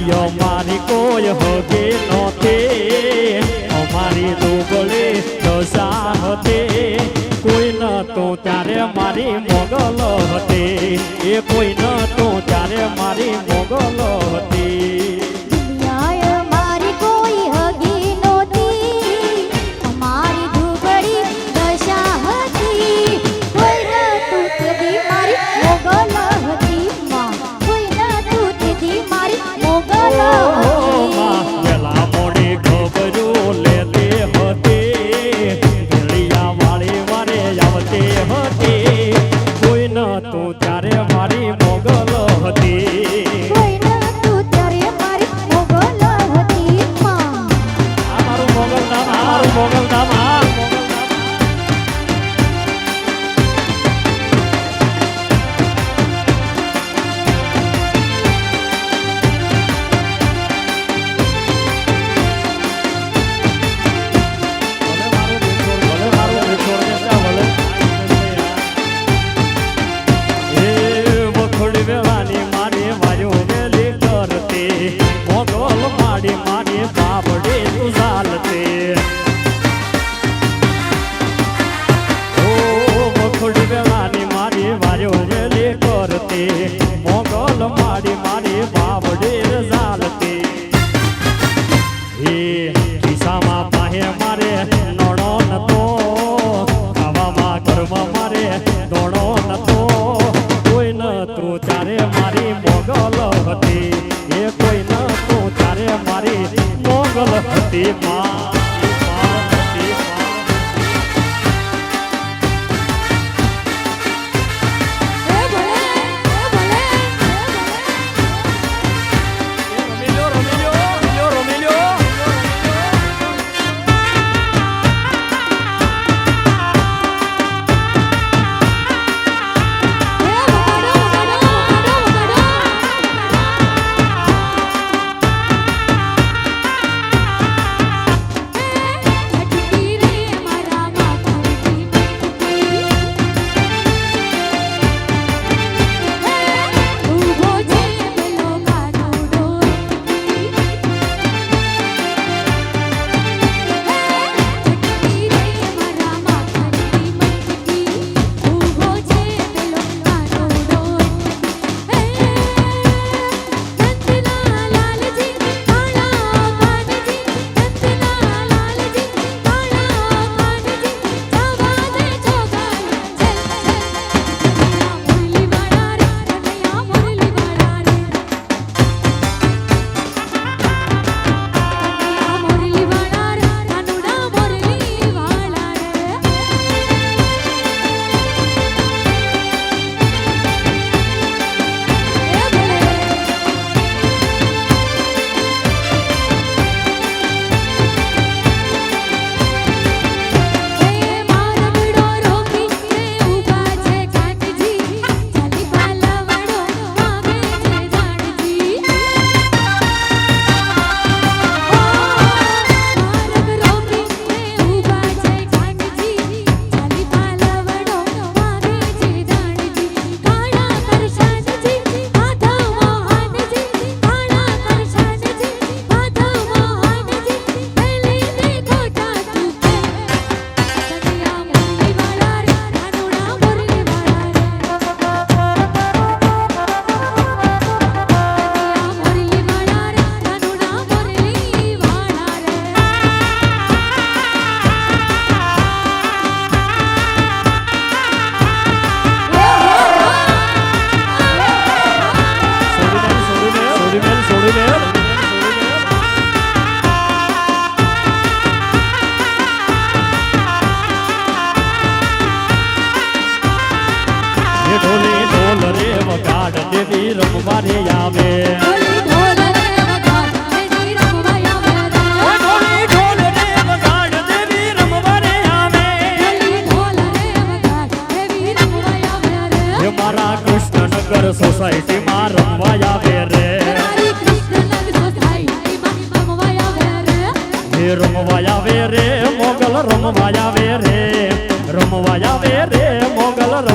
આયો મારી કોઈ હોગે નોતે અમારી દુબળે દશા હતે. કોઈ ન તો ત્યારે મારી મોગલ હતે. એ કોઈ ન તો ત્યારે મારી Mom. રે મોગલ રમવા આવે રે રમવા આવે રે મોગલ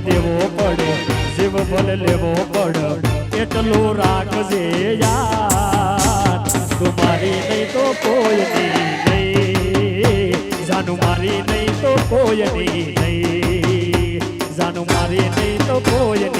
દેવો પડે શિવ ભલે લેવો પડે, એટલું રાખજે યાર. તું નહીં તો કોઈ નહીં. જાનું મારી નહીં તો કોઈ નહીં. જાનું મારી નહીં તો કોઈ